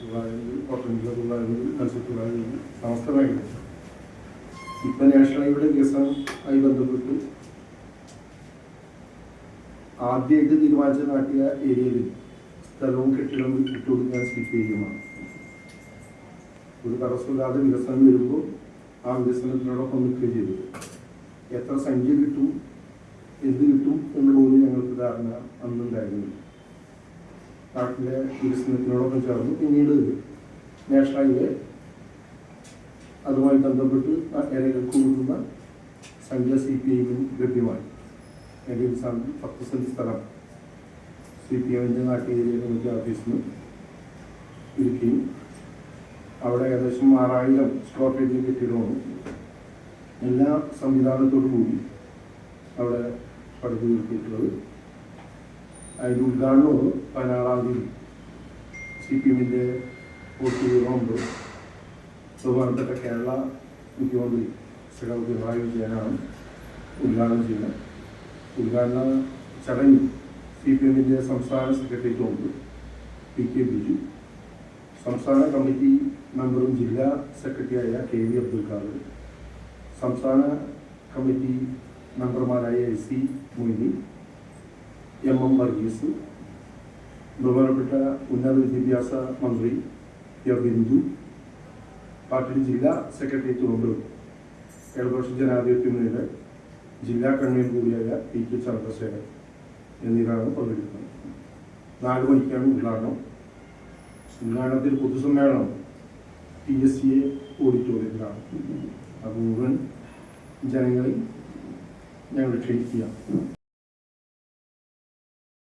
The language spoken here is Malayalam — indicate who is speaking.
Speaker 1: തൊഴിലാളികൾ പത്തൊൻപത് തൊഴിലാളികൾ മത്സ്യത്തൊഴിലാളികൾ സമസ്ത മേഖല ഇപ്പം നാഷണൽ ഹൈവേയുടെ വികസനമായി ബന്ധപ്പെട്ട് ആദ്യമായിട്ട് തീരുമാനിച്ച നാട്ടിയ ഏരിയയിൽ സ്ഥലവും കെട്ടിടവും വിട്ടുകൊടുക്കാൻ സി പി ഐയുമാണ് ഒരു തടസ്സമില്ലാതെ വികസനം വരുമ്പോൾ ആ വികസനത്തിനോടൊപ്പം നിൽക്കുകയും എത്ര സംഖ്യ കിട്ടും എന്ത് കിട്ടും എന്ന് പോലും ഞങ്ങൾക്ക് ധാരണ അന്നുണ്ടായിരുന്നില്ല. നാട്ടിലെ വികസനത്തിനോടൊപ്പം ചേർന്ന്. പിന്നീട് നാഷണൽ ഹൈവേ അതുമായി ബന്ധപ്പെട്ട് ഏതെങ്കിലും കൂടുന്ന സംഖ്യ സി പി ഐമിന് ലഭ്യമായി. എന്റെ പത്ത് സെന്റ് സ്ഥലം സി പി എമ്മിന്റെ നാട്ടിൽ നിന്ന് ഇരിക്കുകയും അവിടെ ഏകദേശം ആറായിരം സ്ക്വയർ ഫീറ്റ് കെട്ടിടമാണ്. എല്ലാ സംവിധാനത്തോടു കൂടി അവിടെ പടുത്തു നിർത്തിയിട്ടുള്ളത് അതിന്റെ ഉദ്ഘാടനവും പതിനാറാം തീയതി. സി പി എമ്മിന്റെ പൂർത്തീകരണമുണ്ട് ബഹുമാനപ്പെട്ട കേരള മുഖ്യമന്ത്രി ശ്രീ പിണറായി വിജയനാണ് ഉദ്ഘാടനം ചെയ്യുന്നത്. ഉദ്ഘാടന ചടങ്ങിൽ സി പി എമ്മിന്റെ സംസ്ഥാന സെക്രട്ടറി തോമ്പ് പി കെ ബിജു സംസ്ഥാന കമ്മിറ്റി മെമ്പറും ജില്ലാ സെക്രട്ടറിയായ കെ വി അബ്ദുൽ ഖാദർ സംസ്ഥാന കമ്മിറ്റി മെമ്പർമാരായ S C Moini M M Varghese ബഹുമാനപ്പെട്ട ഉന്നത വിദ്യാഭ്യാസ മന്ത്രി എ ബിന്ദു പാർട്ടി ജില്ലാ സെക്രട്ടേറിയറ്റ് മെമ്പറും ഇടതുപക്ഷ ജനാധിപത്യ മുന്നണിയുടെ ജില്ലാ കൺവീനർ കൂടിയായ പി കെ ചന്ദ്രശേഖരൻ എന്നിവരാണ് പങ്കെടുക്കുന്നത്. നാല് മണിക്കാണ് ഉദ്ഘാടനം. ഉദ്ഘാടനത്തിൽ പൊതുസമ്മേളനം പി എസ് സി എ ഓഡിറ്റോറിയത്തിലാണ്. അത് മുഴുവൻ ജനങ്ങളെ ഞങ്ങൾ ക്ഷണിക്കുക